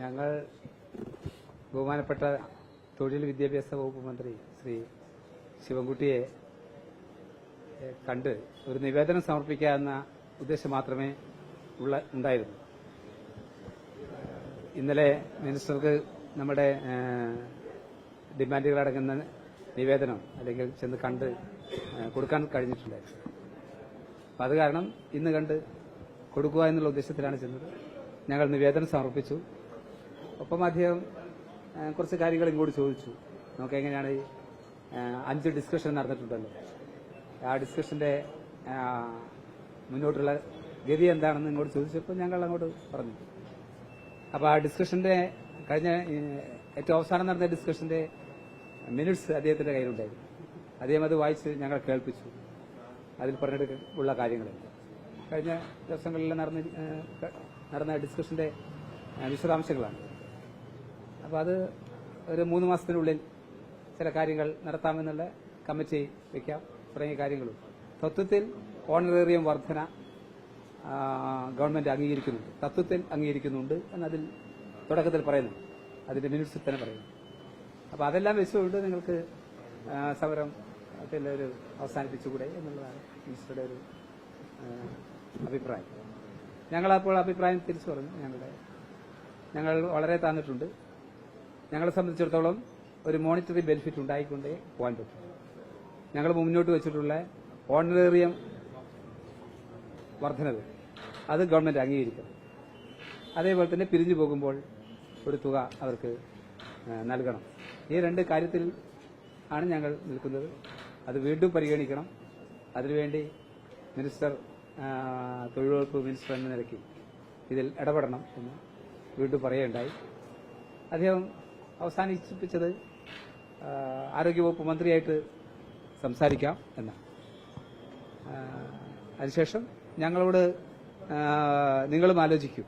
ഞങ്ങൾ ബഹുമാനപ്പെട്ട തൊഴിൽ വിദ്യാഭ്യാസ വകുപ്പ് മന്ത്രി ശ്രീ ശിവൻകുട്ടിയെ കണ്ട് ഒരു നിവേദനം സമർപ്പിക്കാവുന്ന ഉദ്ദേശം മാത്രമേ ഉള്ള ഉണ്ടായിരുന്നു. ഇന്നലെ മിനിസ്റ്റർക്ക് നമ്മുടെ ഡിമാൻഡുകളടങ്ങുന്ന നിവേദനം അല്ലെങ്കിൽ ചെന്ന് കണ്ട് കൊടുക്കാൻ കഴിഞ്ഞിട്ടുണ്ടായിരുന്നു. അപ്പം അത് കാരണം ഇന്ന് കണ്ട് കൊടുക്കുക എന്നുള്ള ഉദ്ദേശത്തിലാണ് ചെന്നത്. ഞങ്ങൾ നിവേദനം സമർപ്പിച്ചു. ഒപ്പം അദ്ദേഹം കുറച്ച് കാര്യങ്ങൾ ഇങ്ങോട്ട് ചോദിച്ചു. നമുക്ക് എങ്ങനെയാണ് അഞ്ച് ഡിസ്കഷൻ നടന്നിട്ടുണ്ടല്ലോ. ആ ഡിസ്കഷന്റെ മുന്നോട്ടുള്ള ഗതി എന്താണെന്ന് ഇങ്ങോട്ട് ചോദിച്ചപ്പോൾ ഞങ്ങൾ അങ്ങോട്ട് പറഞ്ഞു. അപ്പോൾ ആ ഡിസ്കഷന്റെ കഴിഞ്ഞ ഏറ്റവും അവസാനം നടന്ന ഡിസ്കഷന്റെ മിനിറ്റ്സ് അദ്ദേഹത്തിന്റെ കയ്യിലുണ്ടായിരുന്നു. അദ്ദേഹം അത് വായിച്ച് ഞങ്ങൾ കേൾപ്പിച്ചു. അതിൽ പറഞ്ഞെടുക്കുള്ള കാര്യങ്ങളുണ്ട് കഴിഞ്ഞ ദിവസങ്ങളിൽ നടന്ന നടന്ന ഡിസ്കഷന്റെ വിശദാംശങ്ങളാണ്. അപ്പോൾ അത് ഒരു മൂന്ന് മാസത്തിനുള്ളിൽ ചില കാര്യങ്ങൾ നടത്താമെന്നുള്ള കമ്മിറ്റി വയ്ക്കാം തുടങ്ങിയ കാര്യങ്ങളും തത്വത്തിൽ ഓണറേറിയം വർധന ഗവൺമെന്റ് അംഗീകരിക്കുന്നുണ്ട്. തത്വത്തിൽ അംഗീകരിക്കുന്നുണ്ട് എന്നതിൽ തുടക്കത്തിൽ പറയുന്നു. അതിന്റെ മിനിറ്റ്സിൽ തന്നെ പറയുന്നു. അപ്പോൾ അതെല്ലാം വെച്ചുകൊണ്ട് നിങ്ങൾക്ക് സമരം ഒരു അവസാനിപ്പിച്ചുകൂടെ എന്നുള്ളതാണ് മിനിസ്റ്ററുടെ ഒരു അഭിപ്രായം. ഞങ്ങളപ്പോൾ അഭിപ്രായം തിരിച്ചു പറഞ്ഞു. ഞങ്ങളുടെ ഞങ്ങൾ വളരെ താന്നിട്ടുണ്ട്. ഞങ്ങളെ സംബന്ധിച്ചിടത്തോളം ഒരു മോണിറ്ററി ബെനിഫിറ്റ് ഉണ്ടായിക്കൊണ്ടേ പോകാൻ പറ്റും. ഞങ്ങൾ മുന്നോട്ട് വെച്ചിട്ടുള്ള ഓണറേറിയം വർധനവ് അത് ഗവൺമെന്റ് അംഗീകരിക്കണം അതേപോലെ തന്നെ പിരിഞ്ഞു പോകുമ്പോൾ ഒരു തുക അവർക്ക് നൽകണം. ഈ രണ്ട് കാര്യത്തിൽ ആണ് ഞങ്ങൾ നിൽക്കുന്നത്. അത് വീണ്ടും പരിഗണിക്കണം. അതിനുവേണ്ടി മിനിസ്റ്റർ തൊഴിലുറപ്പ് മിനിസ്റ്റർ എന്ന നിലയ്ക്ക് ഇതിൽ ഇടപെടണം എന്ന് വീണ്ടും പറയുകയുണ്ടായി. അദ്ദേഹം അവസാനിപ്പിച്ചത് ആരോഗ്യവകുപ്പ് മന്ത്രിയായിട്ട് സംസാരിക്കാം എന്നാണ് അതിനുശേഷം ഞങ്ങളോട് നിങ്ങളും ആലോചിക്കൂ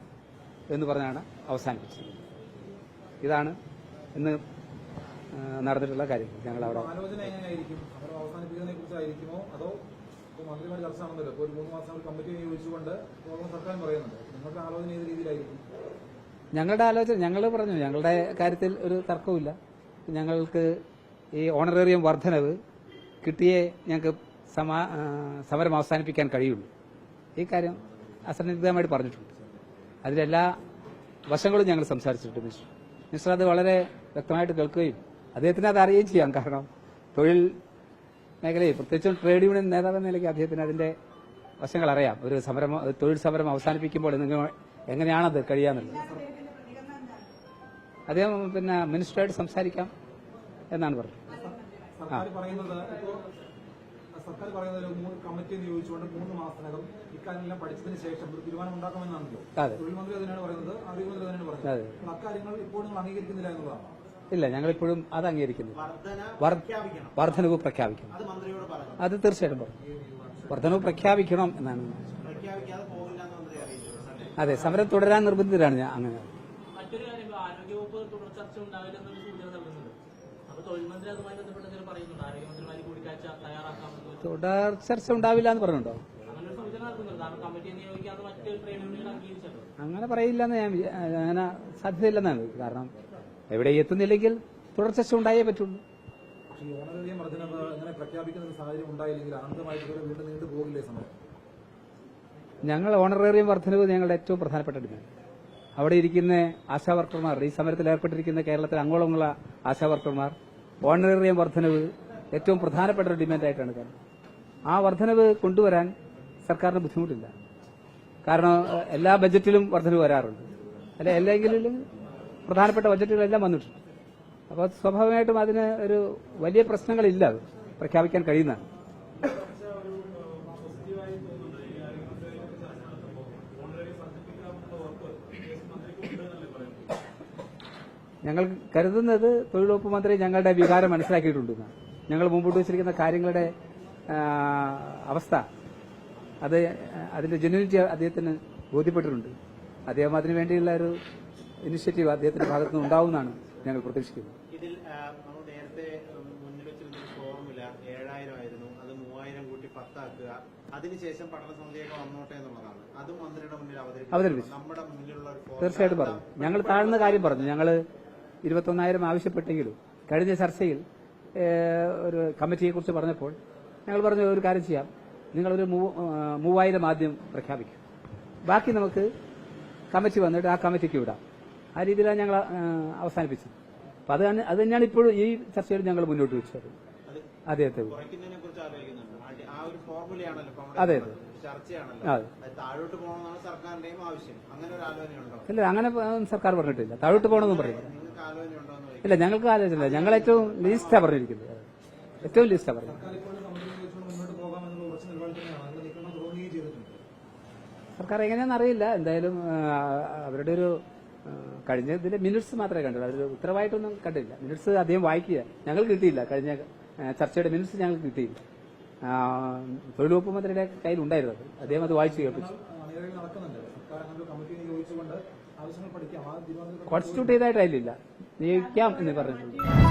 എന്ന് പറഞ്ഞാണ് അവസാനിപ്പിച്ചത് ഇതാണ് ഇന്ന് നടന്നിട്ടുള്ള കാര്യം. ഞങ്ങൾ അവിടെ മന്ത്രിമാർ ചർച്ച നടന്നല്ലോ ഒരു മൂന്ന് മാസം കമ്മിറ്റി നിയോഗിച്ചുകൊണ്ട് സർക്കാർ പറയുന്നുണ്ട്. നിങ്ങൾക്ക് ആലോചന ഏത് രീതിയിലായിരിക്കും? ഞങ്ങളുടെ ആലോചന ഞങ്ങൾ പറഞ്ഞു ഞങ്ങളുടെ കാര്യത്തിൽ ഒരു തർക്കവുമില്ല. ഞങ്ങൾക്ക് ഈ ഓണറേറിയം വർധനവ് കിട്ടിയേ ഞങ്ങൾക്ക് സമാ സമരം അവസാനിപ്പിക്കാൻ കഴിയുള്ളൂ. ഈ കാര്യം അസന്നിഗ്ധമായിട്ട് പറഞ്ഞിട്ടുണ്ട്. അതിലെല്ലാ വശങ്ങളും ഞങ്ങൾ സംസാരിച്ചിട്ടുണ്ട് മിസ്റ്റർ. മിസ്റ്റർ അത് വളരെ വ്യക്തമായിട്ട് കേൾക്കുകയും അദ്ദേഹത്തിന് അത് അറിയുകയും ചെയ്യാം. കാരണം തൊഴിൽ മേഖലയിൽ പ്രത്യേകിച്ചും ട്രേഡ് യൂണിയൻ നേതാവ് എന്ന നിലയ്ക്ക് അദ്ദേഹത്തിന് അതിന്റെ വശങ്ങൾ അറിയാം. ഒരു സമരം തൊഴിൽ സമരം അവസാനിപ്പിക്കുമ്പോൾ നിങ്ങൾ എങ്ങനെയാണത് കഴിയാന്നുള്ളത്? അദ്ദേഹം പിന്നെ മിനിസ്റ്ററായിട്ട് സംസാരിക്കാം എന്നാണ് പറഞ്ഞത്. സർക്കാർ പറയുന്നത് സർക്കാർ പറയുന്നത് ഒരു മൂന്ന് കമ്മിറ്റി നിയോഗിച്ചുകൊണ്ട് മൂന്ന് മാസത്തിനകം ഇക്കാര്യമെല്ലാം പഠിച്ചതിന് ശേഷം ഒരു തീരുമാനം ഉണ്ടാക്കുമെന്നാണല്ലോ അതെ. തൊഴിൽ മന്ത്രി അതിനാണ് പറയുന്നത് ആരോഗ്യമന്ത്രി അതിനാണ് പറയുന്നത്. അതെ. അപ്പോൾ അക്കാര്യങ്ങൾ ഇപ്പോൾ നിങ്ങൾ അംഗീകരിക്കുന്നില്ല എന്നുള്ളതാണ്? ഇല്ല ഞങ്ങളിപ്പോഴും അത് അംഗീകരിക്കുന്നു വർധനവ് പ്രഖ്യാപിക്കണം. അത് മന്ത്രിയോട് പറഞ്ഞു അത് തീർച്ചയായിട്ടും പറഞ്ഞു വർധനവ് പ്രഖ്യാപിക്കണം എന്നാണ് പ്രഖ്യാപിക്കാതെ പോകില്ല എന്ന് മന്ത്രി അറിയിച്ചു അതെ സമരം തുടരാൻ നിർബന്ധിതരാണ് ഞാൻ അങ്ങനെ. തുടർ ചർച്ച ഉണ്ടാവില്ല എന്ന് പറഞ്ഞുണ്ടോ അങ്ങനെ പറയില്ലെന്ന് ഞാൻ അങ്ങനെ സാധ്യതയില്ലെന്നാണ്. കാരണം എവിടെ എത്തുന്നില്ലെങ്കിൽ തുടർ ചർച്ച ഉണ്ടായേ പറ്റുള്ളൂ. ഈ അങ്ങനെ പ്രഖ്യാപിക്കുന്ന ഒരു സാഹചര്യം ഉണ്ടായില്ലെങ്കിൽ അനന്തമായിട്ട് വീണ്ടും നീണ്ടു പോകില്ലേ സമരം? ഞങ്ങൾ ഓണറേറിയം വർധനവ് ഞങ്ങളുടെ ഏറ്റവും പ്രധാനപ്പെട്ട ഡിമാൻഡ് അവിടെ ഇരിക്കുന്ന ആശാ വർക്കർമാർ ഈ സമരത്തിൽ ഏർപ്പെട്ടിരിക്കുന്ന കേരളത്തിലെ അങ്ങോളമുള്ള ആശാ വർക്കർമാർ ഓണറേറിയം വർധനവ് ഏറ്റവും പ്രധാനപ്പെട്ട ഒരു ഡിമാൻഡായിട്ടാണ് കാണുന്നത്. ആ വർധനവ് കൊണ്ടുവരാൻ സർക്കാരിന് ബുദ്ധിമുട്ടില്ല. കാരണം എല്ലാ ബജറ്റിലും വർധനവ് വരാറുണ്ട്. അല്ലെ അല്ലെങ്കിലും പ്രധാനപ്പെട്ട ബജറ്റുകളെല്ലാം വന്നിട്ടുണ്ട്. അപ്പോൾ സ്വാഭാവികമായിട്ടും അതിന് ഒരു വലിയ പ്രശ്നങ്ങളില്ല പ്രഖ്യാപിക്കാൻ കഴിയുന്നതാണ്. ഞങ്ങൾ കരുതുന്നത് തൊഴിലുറപ്പ് മന്ത്രി ഞങ്ങളുടെ വികാരം മനസ്സിലാക്കിയിട്ടുണ്ട്. ഞങ്ങൾ മുമ്പോട്ട് വെച്ചിരിക്കുന്ന കാര്യങ്ങളുടെ അവസ്ഥ അത് അതിന്റെ ജെന്യൂനിറ്റി അദ്ദേഹത്തിന് ബോധ്യപ്പെട്ടിട്ടുണ്ട്. അദ്ദേഹം അതിനു വേണ്ടിയുള്ള ഒരു ഇനിഷ്യേറ്റീവ് അദ്ദേഹത്തിന്റെ ഭാഗത്തു നിന്ന് ഉണ്ടാവുമെന്നാണ് ഞങ്ങൾ പ്രതീക്ഷിക്കുന്നത്. ഇതിൽ നേരത്തെ മുന്നിൽ വെച്ചിരുന്ന ഫോർമുല ഏഴായിരം ആയിരുന്നു. അത് മൂവായിരം കൂട്ടി പത്താക്കുക. അതിനുശേഷം പഠന സമിതിയൊക്കെ വന്നോട്ടെ എന്നുള്ളതാണ്. അത് മന്ത്രിയുടെ മുന്നിൽ അവതരിപ്പിച്ചു. നമ്മുടെ മുന്നിലുള്ള തീർച്ചയായിട്ടും പറഞ്ഞു. ഞങ്ങൾ താഴ്ന്ന കാര്യം പറഞ്ഞു. ഞങ്ങൾ ഇരുപത്തൊന്നായിരം ആവശ്യപ്പെട്ടെങ്കിലും കഴിഞ്ഞ ചർച്ചയിൽ ഒരു കമ്മിറ്റിയെ കുറിച്ച് പറഞ്ഞപ്പോൾ ഞങ്ങൾ പറഞ്ഞു ഒരു കാര്യം ചെയ്യാം. നിങ്ങളൊരു മൂവായിരം ആദ്യം പ്രഖ്യാപിക്കും. ബാക്കി നമുക്ക് കമ്മിറ്റി വന്നിട്ട് ആ കമ്മിറ്റിക്ക് വിടാം. ആ രീതിയിലാണ് ഞങ്ങൾ അവസാനിപ്പിച്ചത്. അപ്പം അത് തന്നെ- അത് തന്നെയാണ് ഇപ്പോഴും ഈ ചർച്ചയിൽ ഞങ്ങൾ മുന്നോട്ട് വെച്ചത്. അതെ അതെ അതെ, അതെ. ഇല്ല അങ്ങനെ സർക്കാർ പറഞ്ഞിട്ടില്ല. താഴോട്ട് പോകണമെന്നും പറഞ്ഞില്ല. ഇല്ല ഞങ്ങൾക്ക് ആലോചന ഞങ്ങൾ ഏറ്റവും ലീസ്റ്റാ പറഞ്ഞിരിക്കുന്നത്. ഏറ്റവും ലീസ്റ്റാ പറഞ്ഞത് സർക്കാർ എങ്ങനെയാണെന്ന് അറിയില്ല. എന്തായാലും അവരുടെ ഒരു കഴിഞ്ഞ ഇതിന്റെ മിനിറ്റ്സ് മാത്രമേ കണ്ടുള്ളൂ. അതൊരു ഉത്തരവായിട്ടൊന്നും കണ്ടില്ല. മിനിറ്റ്സ് അധികം വായിക്കുക ഞങ്ങൾ കിട്ടിയില്ല. കഴിഞ്ഞ ചർച്ചയുടെ മിനിറ്റ്സ് ഞങ്ങൾ കിട്ടിയില്ല. തൊഴിലുവകുപ്പ് തൊഴിൽ വകുപ്പ് മന്ത്രിയുടെ കയ്യിൽ ഉണ്ടായിരുന്നത് അദ്ദേഹം അത് വായിച്ചു കേൾപ്പിച്ചു. കോൺസ്റ്റിറ്റ്യൂട്ട് ചെയ്തായിട്ടായില്ല നിയോഗിക്കാം എന്ന് പറഞ്ഞിട്ടുണ്ട്.